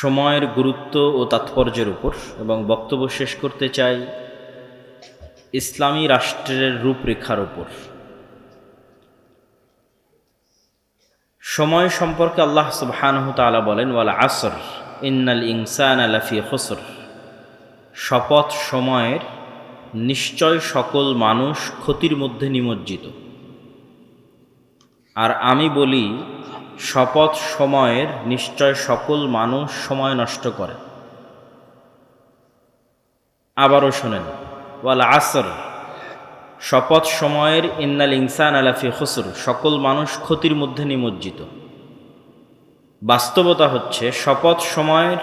সময়ের গুরুত্ব ও তাৎপর্যের উপর এবং বক্তব্য শেষ করতে চাই ইসলামী রাষ্ট্রের রূপরেখার উপর। সময় সম্পর্কে আল্লাহ সুবহানহু তাআলা বলেন, ওয়াল আসর, ইন্নাল ইনসান আলাফি খসর। শপথ সময়ের নিশ্চয় সকল মানুষ ক্ষতির মধ্যে নিমজ্জিত। আর আমি বলি শপথ সময়ের নিশ্চয় সকল মানুষ সময় নষ্ট করে। আবারও শোনেন, ওয়াল আসর, শপথ সময়ের ইন্নাল ইনসান আলাফি খসর, সকল মানুষ ক্ষতির মধ্যে নিমজ্জিত। বাস্তবতা হচ্ছে, শপথ সময়ের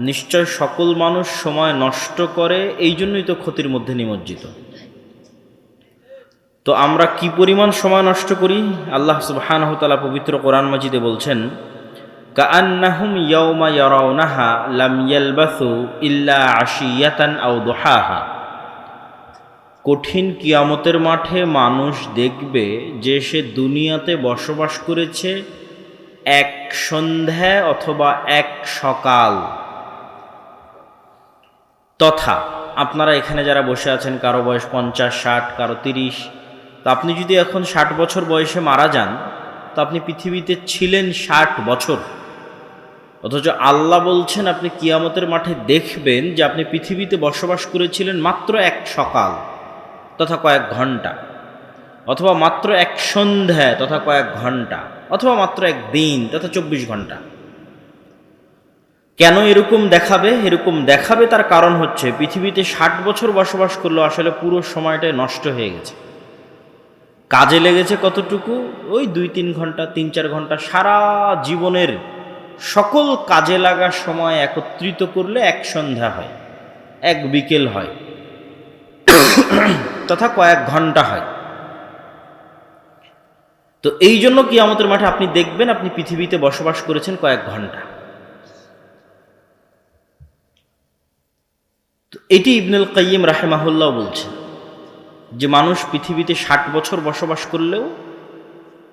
নিশ্চয় সকল মানুষ সময় নষ্ট করে এই জন্যই তো ক্ষতির মধ্যে নিমজ্জিত। তো আমরা কি পরিমাণ সময় নষ্ট করি? আল্লাহ সুবহানাহ তাআলা পবিত্র কোরআন মাজিদে বলছেন, কাআন্নাহুম ইয়াউমা দুহাহা। কঠিন কিয়ামতের মাঠে মানুষ দেখবে যে সে দুনিয়াতে বসবাস করেছে এক সন্ধ্যা অথবা এক সকাল। তথা আপনারা এখানে যারা বসে আছেন, কারও বয়স পঞ্চাশ, ষাট, কারও তিরিশ তো আপনি যদি এখন ষাট বছর বয়সে মারা যান, তো আপনি পৃথিবীতে ছিলেন ষাট বছর। অথচ আল্লাহ বলছেন, আপনি কিয়ামতের মাঠে দেখবেন যে আপনি পৃথিবীতে বসবাস করেছিলেন মাত্র এক সকাল, তথা কয়েক ঘণ্টা, অথবা মাত্র এক সন্ধ্যা, তথা কয়েক ঘণ্টা, অথবা মাত্র এক দিন, তথা চব্বিশ ঘণ্টা। কেন এরকম দেখাবে? এরকম দেখাবে তার কারণ হচ্ছে, পৃথিবীতে ষাট বছর বসবাস করল আসলে পুরো সময়টাই নষ্ট হয়ে গেছে। কাজে লেগেছে কতটুকু? ওই দুই তিন ঘণ্টা, তিন চার ঘণ্টা সারা জীবনের সকল কাজে লাগার সময় একত্রিত করলে এক সন্ধ্যা হয়, এক বিকেল হয়, তথা কয়েক ঘণ্টা হয়। তো এই জন্য কি আমাদের মাঠে আপনি দেখবেন, আপনি পৃথিবীতে বসবাস করেছেন কয়েক ঘণ্টা। তো এটি ইবনুল কাইম রাহেমাহুল্লাহ বলছেন। যে মানুষ পৃথিবীতে ষাট বছর বসবাস করলেও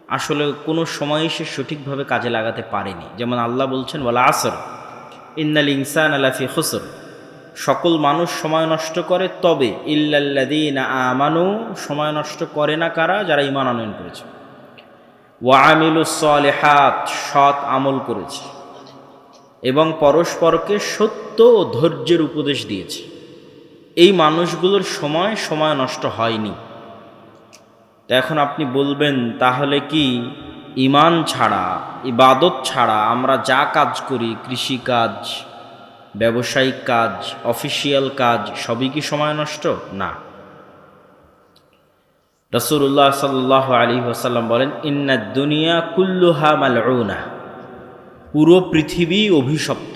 আসলে কোনো সময়ই সে সঠিকভাবে কাজে লাগাতে পারেনি। যেমন আল্লাহ বলছেন বলা আসর, ইন্নাল ইনসান আলাফি খসর। সকল মানুষ সময় নষ্ট করে, তবে ইল্লাল্লাদিন আমানু সময় নষ্ট করে না কারা? যারা ইমান আনয়ন করেছে। ওয়ামিলুসলেহাত সৎ আমল করেছে। এবং পরস্পরকে সত্য ও ধৈর্যের উপদেশ দিয়েছে। এই মানুষগুলোর সময় সময় নষ্ট হয়নি। তো এখন আপনি বলবেন, তাহলে কি ইমান ছাড়া, ইবাদত ছাড়া আমরা যা কাজ করি কৃষিকাজ ব্যবসায়িক কাজ, অফিসিয়াল কাজ, সবই কি সময় নষ্ট? না। রসুল্লাহ সাল্লাহ আলী ওসাল্লাম বলেন ইন্না দুনিয়া কুল্লুহা মালউনা। পুরো পৃথিবী অভিশপ্ত।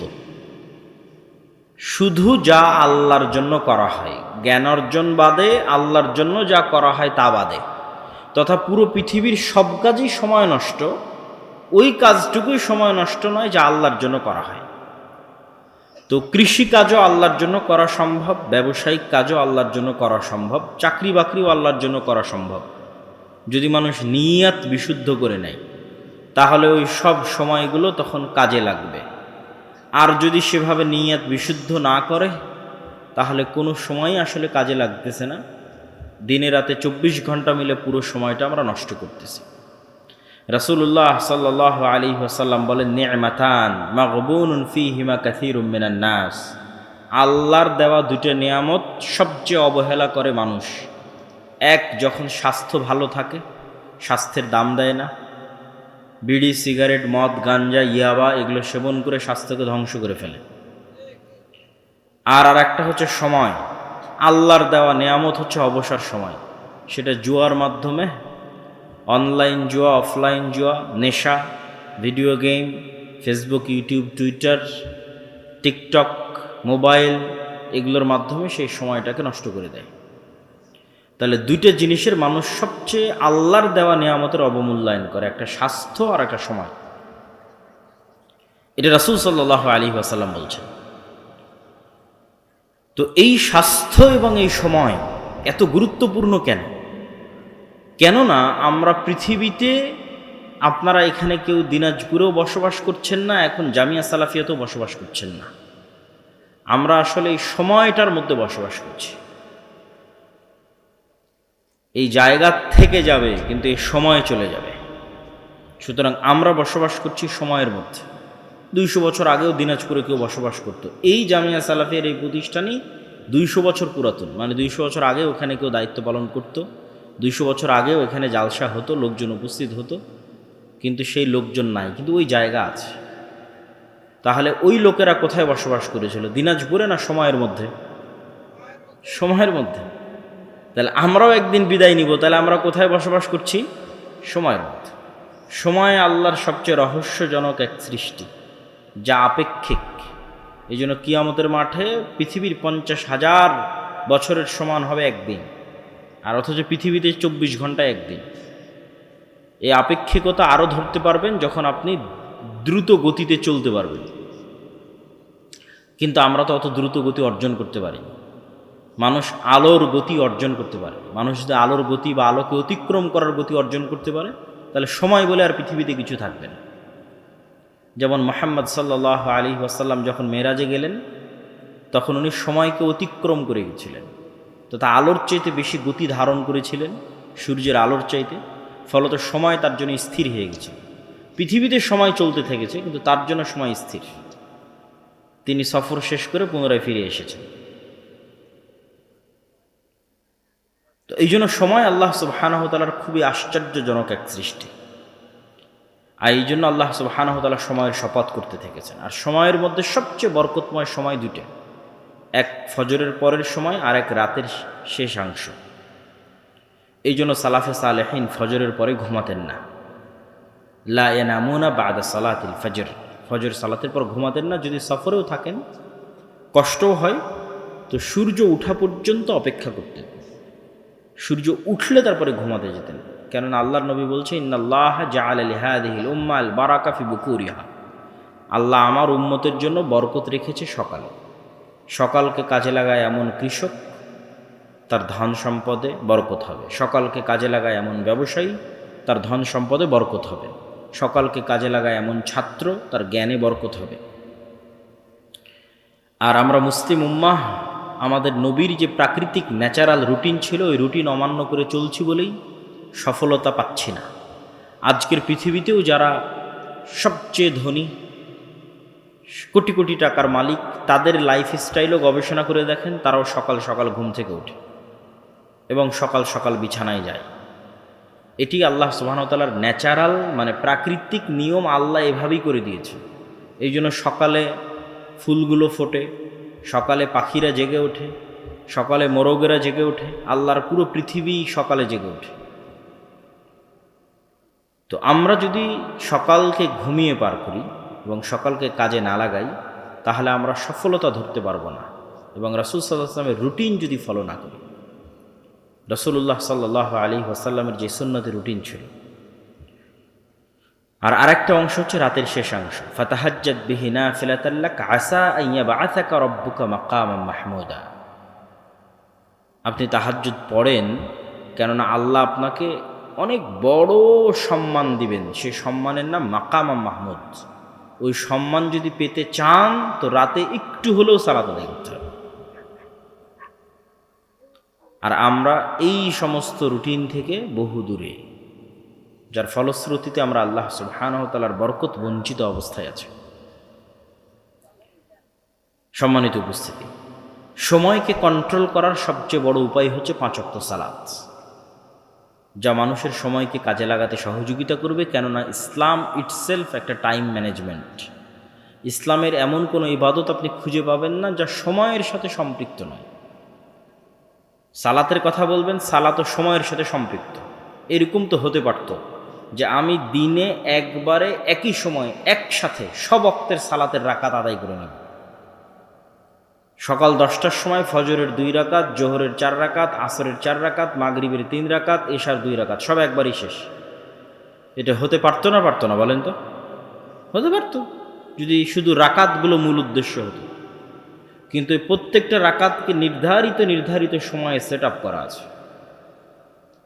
শুধু যা আল্লাহর জন্য করা হয়, জ্ঞান অর্জন বাদে আল্লাহর জন্য যা করা হয় তা বাদে। তথা পুরো পৃথিবীর সব কাজই সময় নষ্ট, ওই কাজটুকুই সময় নষ্ট নয় যা আল্লাহর জন্য করা হয়। তো কৃষিকাজও আল্লাহর জন্য করা সম্ভব, ব্যবসায়িক কাজও আল্লাহর জন্য করা সম্ভব, চাকরি বাকরিও আল্লাহর জন্য করা সম্ভব। যদি মানুষ নিয়াত বিশুদ্ধ করে নেয়, তাহলে ওই সব সময়গুলো তখন কাজে লাগবে। আর যদি সেভাবে নিয়াত বিশুদ্ধ না করে, তাহলে কোনো সময় আসলে কাজে লাগতেছে না। দিনে রাতে চব্বিশ ঘণ্টা মিলে পুরো সময়টা আমরা নষ্ট করতেছি। রাসুল্লাহ সাল্লাহ আলী ওসাল্লাম বলেন, নেমাতান মাগবুন ফি হিমা কাথির উম্মিনান নাস। আল্লাহর দেওয়া দুটো নিয়ামত সবচেয়ে অবহেলা করে মানুষ। এক, যখন স্বাস্থ্য ভালো থাকে, স্বাস্থ্যের দাম দেয় না। বিড়ি, সিগারেট, মদ, গাঞ্জা, ইয়াবা এগুলো সেবন করে স্বাস্থ্যকে ধ্বংস করে ফেলে। আর আর একটা হচ্ছে সময়। আল্লাহর দেওয়া নেয়ামত হচ্ছে অবসর সময়। সেটা জুয়ার মাধ্যমে, অনলাইন জুয়া, অফলাইন জুয়া, নেশা, video game, Facebook, YouTube, Twitter, TikTok, mobile, এগুলোর মাধ্যমে সেই সময়টাকে নষ্ট করে দেয়। তাহলে দুইটা জিনিসের মানুষ সবচেয়ে আল্লাহর দেওয়া নিয়ামতের অবমূল্যায়ন করে, একটা স্বাস্থ্য আর একটা সময়। এটা রাসুল সাল্লাহ আলী আসাল্লাম বলছেন। তো এই স্বাস্থ্য এবং এই সময় এত গুরুত্বপূর্ণ কেন? কেননা আমরা পৃথিবীতে আপনারা এখানে কেউ দিনাজপুরেও বসবাস করছেন না, এখন জামিয়া সালাফিয়াতেও বসবাস করছেন না। আমরা আসলে এই সময়টার মধ্যে বসবাস করছি। এই জায়গা থেকে যাবে, কিন্তু এই সময় চলে যাবে। সুতরাং আমরা বসবাস করছি সময়ের মধ্যে। দুইশো বছর আগেও দিনাজপুরে কেউ বসবাস করতো। এই জামিয়া সালাফিয়ার এই প্রতিষ্ঠানই দুইশো বছর পুরাতন। মানে দুইশো বছর আগে ওখানে কেউ দায়িত্ব পালন করতো, দুইশো বছর আগেও এখানে জালসা হতো, লোকজন উপস্থিত হতো, কিন্তু সেই লোকজন নাই। কিন্তু ওই জায়গা আছে। তাহলে ওই লোকেরা কোথায় বসবাস করেছিল? দিনাজপুরে না সময়ের মধ্যে? সময়ের মধ্যে। তাহলে আমরাও একদিন বিদায় নিব। তাহলে আমরা কোথায় বসবাস করছি? সময়ের মধ্যে সময় আল্লাহর সবচেয়ে রহস্যজনক এক সৃষ্টি, যা আপেক্ষিক। এই জন্য কিয়ামতের মাঠে পৃথিবীর পঞ্চাশ হাজার বছরের সমান হবে একদিন, আর অথচ পৃথিবীতে চব্বিশ ঘণ্টা একদিন। এই আপেক্ষিকতা আরও ধরতে পারবেন যখন আপনি দ্রুত গতিতে চলতে পারবেন। কিন্তু আমরা তো অত দ্রুত গতি অর্জন করতে পারি না। মানুষ আলোর গতি অর্জন করতে পারে। মানুষ যদি আলোর গতি বা আলোকে অতিক্রম করার গতি অর্জন করতে পারে, তাহলে সময় বলে আর পৃথিবীতে কিছু থাকবে না। যেমন মোহাম্মদ সাল্লাহ আলী ওয়াসাল্লাম যখন মেরাজে গেলেন, তখন উনি সময়কে অতিক্রম করে গেছিলেন। তো তা আলোর চাইতে বেশি গতি ধারণ করেছিলেন, সূর্যের আলোর চাইতে, ফলত সময় তার জন্য স্থির হয়ে গেছে। পৃথিবীতে সময় চলতে থেকেছে, কিন্তু তার জন্য সময় স্থির। তিনি সফর শেষ করে পুনরায় ফিরে এসেছেন। তো এই জন্য সময় আল্লাহ সুবাহানহতালার খুবই আশ্চর্যজনক এক সৃষ্টি। আর এই জন্য আল্লাহ সুবাহানহতালা সময়ের শপথ করতে থেকেছেন। আর সময়ের মধ্যে সবচেয়ে বরকতময় সময় দুইটা। এক ফজরের পরের সময়, আর এক রাতের শেষাংশ এই জন্য সালাফে সালেহিন ফজরের পরে ঘুমাতেন না। লা এনামুনা বাদা সালাতিল ফজর। ফজর সালাতের পর ঘুমাতেন না, যদি সফরেও থাকেন, কষ্টও হয়, তো সূর্য উঠা পর্যন্ত অপেক্ষা করতেন। সূর্য উঠলে তারপরে ঘুমাতে যেতেন। কেননা আল্লাহর নবী বলছে, ইন্নাল্লাহ জাআল লিহাদিহিল উম্মাল বারাকাফি বুকুরিহা। আল্লাহ আমার উম্মতের জন্য বরকত রেখেছে সকালে। সকালকে কাজে লাগায় এমন কৃষক, তার ধন সম্পদে বরকত হবে। সকালকে কাজে লাগায় এমন ব্যবসায়ী, তার ধন সম্পদে বরকত হবে। সকালকে কাজে লাগায় এমন ছাত্র, তার জ্ঞানে বরকত হবে। আর আমরা মুসলিম উম্মাহ আমাদের নবীর যে প্রাকৃতিক ন্যাচারাল রুটিন ছিল, ওই রুটিন অমান্য করে চলছি বলেই সফলতা পাচ্ছি না। আজকের পৃথিবীতেও যারা সবচেয়ে ধনী, কোটি কোটি টাকার মালিক, তাদের লাইফ স্টাইলও গবেষণা করে দেখেন, তারাও সকাল সকাল ঘুম থেকে ওঠে এবং সকাল সকাল বিছানায় যায়। এটি আল্লাহ সুবাহতালার ন্যাচারাল মানে প্রাকৃতিক নিয়ম আল্লাহ এভাবেই করে দিয়েছে। এই জন্য সকালে ফুলগুলো ফোটে সকালে পাখিরা জেগে ওঠে, সকালে মোরগেরা জেগে ওঠে, আল্লাহর পুরো পৃথিবী সকালে জেগে ওঠে। তো আমরা যদি সকালকে ঘুমিয়ে পার করি এবং সকালকে কাজে না লাগাই, তাহলে আমরা সফলতা ধরতে পারব না এবং রাসুল সাল্লাহামের রুটিন যদি ফলো না করি। রসুল্লাহ সাল্লাহ আলী ওয়াসাল্লামের যে সুন্নতি রুটিন ছিল আর আরেকটা অংশ হচ্ছে রাতের শেষাংশ ফাতাহাজ্জাদ বিহিনা ফিলাতাল্লাক আসা আইয়া বা আসাকা রব্বুকা মাকাম মাহমুদা। আপনি তাহাজ্জুদ পড়েন, কেননা আল্লাহ আপনাকে অনেক বড় সম্মান দিবেন। সে সম্মানের নাম মাকামা মাহমুদ। ওই সম্মান যদি পেতে চান, তো রাতে একটু হলেও সালাত আদায় করতে হবে। আর আমরা এই সমস্ত রুটিন থেকে বহু দূরে যার ফলশ্রুতিতে আমরা আল্লাহ সুবহানহতালার বরকত বঞ্চিত অবস্থায় আছে। সম্মানিত উপস্থিতি, সময়কে কন্ট্রোল করার সবচেয়ে বড় উপায় হচ্ছে পাঁচক্ত সালাত। যা মানুষের সময়কে কাজে লাগাতে সহযোগিতা করবে, কেননা ইসলাম ইটসেলফ একটা টাইম ম্যানেজমেন্ট ইসলামের এমন কোনো ইবাদত আপনি খুঁজে পাবেন না যা সময়ের সাথে সম্পৃক্ত নয়। সালাতের কথা বলবেন, সালাত সময়ের সাথে সম্পৃক্ত। এরকম তো হতে পারত। যে আমি দিনে একবারে একই সময় একসাথে সব অক্তের সালাতের রাকাত আদায় করে নেব। সকাল দশটার সময় ফজরের দুই রাকাত, জোহরের চার রাকাত, আসরের চার রাকাত, মাগরিবের তিন রাকাত, এশার দুই রাকাত, সব একবারই শেষ। এটা হতে পারতো না পারতো না বলেন তো? হতে পারতো। যদি শুধু রাকাতগুলো মূল উদ্দেশ্য হতো। কিন্তু প্রত্যেকটা রাকাতকে নির্ধারিত নির্ধারিত সময়ে সেট করা আছে।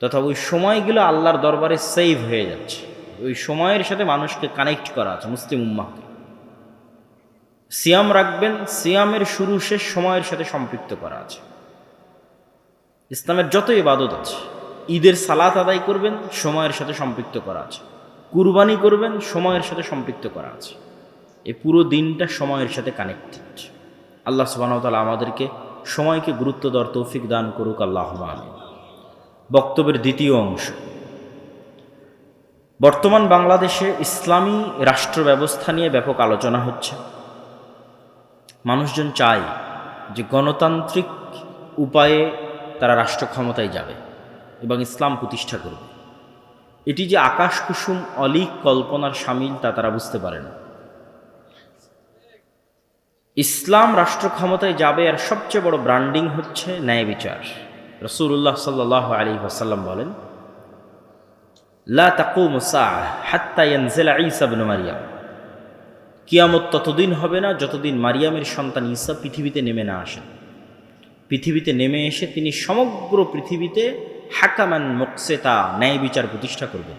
তথা ওই সময়গুলো আল্লাহর দরবারে সেভ হয়ে যাচ্ছে। ওই সময়ের সাথে মানুষকে কানেক্ট করা আছে, মুসলিম উম্মাহকে। সিয়াম রাখবেন, সিয়ামের শুরু শেষ সময়ের সাথে সম্পৃক্ত করা আছে। ইসলামের যত ইবাদত আছে, ঈদের সালাত আদায় করবেন, সময়ের সাথে সম্পৃক্ত করা আছে। কুরবানি করবেন, সময়ের সাথে সম্পৃক্ত করা আছে। এই পুরো দিনটা সময়ের সাথে কানেক্টেড আল্লাহ সুবাহতালা আমাদেরকে সময়কে গুরুত্ব দেওয়ার তৌফিক দান করুক আল্লাহ আমিন। বক্তব্যের দ্বিতীয় অংশ। বর্তমান বাংলাদেশে ইসলামী রাষ্ট্র ব্যবস্থা নিয়ে ব্যাপক আলোচনা হচ্ছে। মানুষজন চায় যে গণতান্ত্রিক উপায়ে তারা রাষ্ট্র ক্ষমতায় যাবে এবং ইসলাম প্রতিষ্ঠা করবে। এটি যে আকাশ কুসুম অলিক কল্পনার সামিল তা তারা বুঝতে পারে না। ইসলাম রাষ্ট্র ক্ষমতায় যাবে আর সবচেয়ে বড় ব্র্যান্ডিং হচ্ছে ন্যায় বিচার। রসুল্লাহ সাল্লাহ আলী আসাল্লাম বলেন, লা তাকুম ইবনে মারিয়াম। কিয়ামত ততদিন হবে না যতদিন মারিয়ামের সন্তান ঈসা পৃথিবীতে নেমে না আসেন পৃথিবীতে নেমে এসে তিনি সমগ্র পৃথিবীতে হাকামান মোকসেতা ন্যায় বিচার প্রতিষ্ঠা করবেন।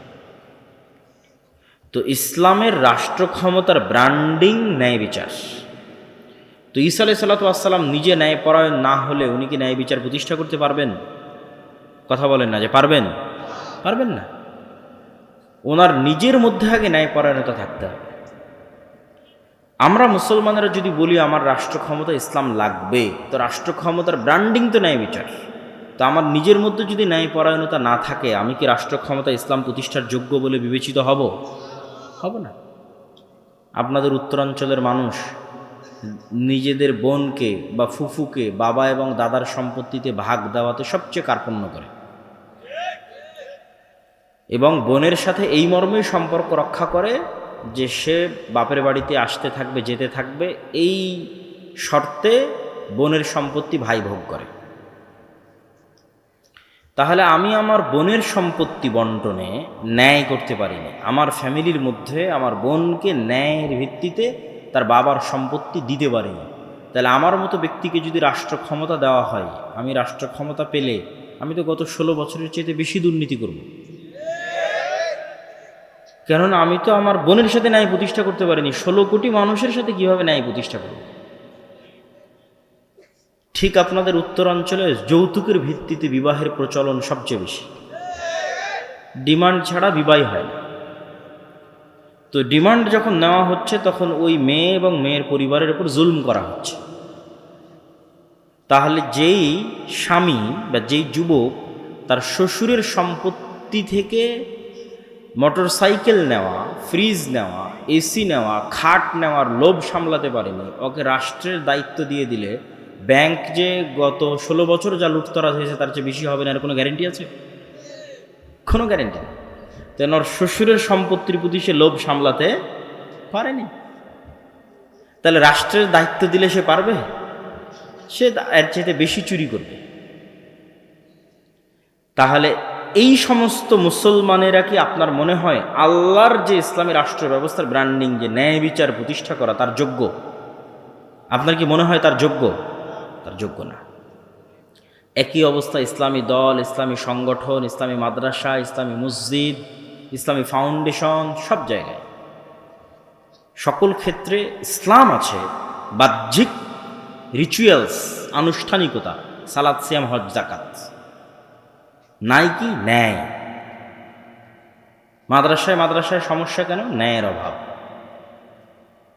তো ইসলামের রাষ্ট্র ক্ষমতার ব্র্যান্ডিং ন্যায় বিচার। ঈসা আলাই সাল্লাতাম নিজে ন্যায় পরায়ণ না হলে উনি কি ন্যায় বিচার প্রতিষ্ঠা করতে পারবেন? কথা বলেন না যে পারবেন? পারবেন না। ওনার নিজের মধ্যে আগে ন্যায় পরায়ণতা থাকতে হবে। আমরা মুসলমানেরা যদি বলি আমার রাষ্ট্র ক্ষমতা ইসলাম লাগবে, তো রাষ্ট্র ক্ষমতার ব্র্যান্ডিং তো ন্যায় বিচার। তো আমার নিজের মধ্যে যদি ন্যায় পরায়ণতা না থাকে, আমি কি রাষ্ট্র ক্ষমতা ইসলাম প্রতিষ্ঠার যোগ্য বলে বিবেচিত হব? হব না। আপনাদের উত্তরাঞ্চলের মানুষ নিজেদের বোনকে বা ফুফুকে, বাবা এবং দাদার সম্পত্তিতে ভাগ দেওয়াতে সবচেয়ে কার্পণ্য করে। এবং বোনের সাথে এই মর্মেই সম্পর্ক রক্ষা করে যে সে বাপের বাড়িতে আসতে থাকবে, যেতে থাকবে, এই শর্তে বোনের সম্পত্তি ভাই ভোগ করে। তাহলে আমি আমার বোনের সম্পত্তি বন্টনে ন্যায় করতে পারিনি। আমার ফ্যামিলির মধ্যে আমার বোনকে ন্যায়ের ভিত্তিতে তার বাবার সম্পত্তি দিতে পারিনি তাহলে আমার মতো ব্যক্তিকে যদি রাষ্ট্র ক্ষমতা দেওয়া হয়, আমি রাষ্ট্র ক্ষমতা পেলে আমি তো গত ষোলো বছরের চেয়ে বেশি দুর্নীতি করব। কেননা আমি তো আমার বোনের সাথে ন্যায় প্রতিষ্ঠা করতে পারিনি, ষোলো কোটি মানুষের সাথে কীভাবে ন্যায় প্রতিষ্ঠা করব? ঠিক আপনাদের উত্তরাঞ্চলে যৌতুকের ভিত্তিতে বিবাহের প্রচলন সবচেয়ে বেশি। ডিমান্ড ছাড়া বিবাহ হয় না। তো ডিমান্ড যখন নেওয়া হচ্ছে, তখন ওই মেয়ে এবং মেয়ের পরিবারের উপর জুলম করা হচ্ছে। তাহলে যেই স্বামী বা যেই যুবক তার শ্বশুরের সম্পত্তি থেকে মোটর সাইকেল নেওয়া, ফ্রিজ নেওয়া এসি নেওয়া, খাট নেওয়ার লোভ সামলাতে পারেনি, ওকে রাষ্ট্রের দায়িত্ব দিয়ে দিলে ব্যাংক যে গত ষোলো বছর যা লুটতরাজ হয়েছে, তার চেয়ে বেশি হবে না, এর কোনো গ্যারেন্টি আছে? কোনো গ্যারেন্টি নেই। তেন ওর শ্বশুরের সম্পত্তির প্রতি সে লোভ সামলাতে পারেনি। তাহলে রাষ্ট্রের দায়িত্ব দিলে সে পারবে? সে এর চাইতে বেশি চুরি করবে। তাহলে এই সমস্ত মুসলমানেরা কি আপনার মনে হয় আল্লাহর যে ইসলামী রাষ্ট্র ব্যবস্থার ব্র্যান্ডিং যে ন্যায় বিচার প্রতিষ্ঠা করা তার যোগ্য? আপনার কি মনে হয় তার যোগ্য? তার যোগ্য না। একই অবস্থা ইসলামী দল, ইসলামী সংগঠন, ইসলামী মাদ্রাসা, ইসলামী মসজিদ ইসলামী ফাউন্ডেশন সব জায়গায়। সকল ক্ষেত্রে ইসলাম আছে, বাহ্যিক রিচুয়ালস আনুষ্ঠানিকতা সালাদ সিয়াম, হজ জাকাত নাই কি ন্যায়। মাদ্রাসায় মাদ্রাসায় সমস্যা কেন? ন্যায়ের অভাব।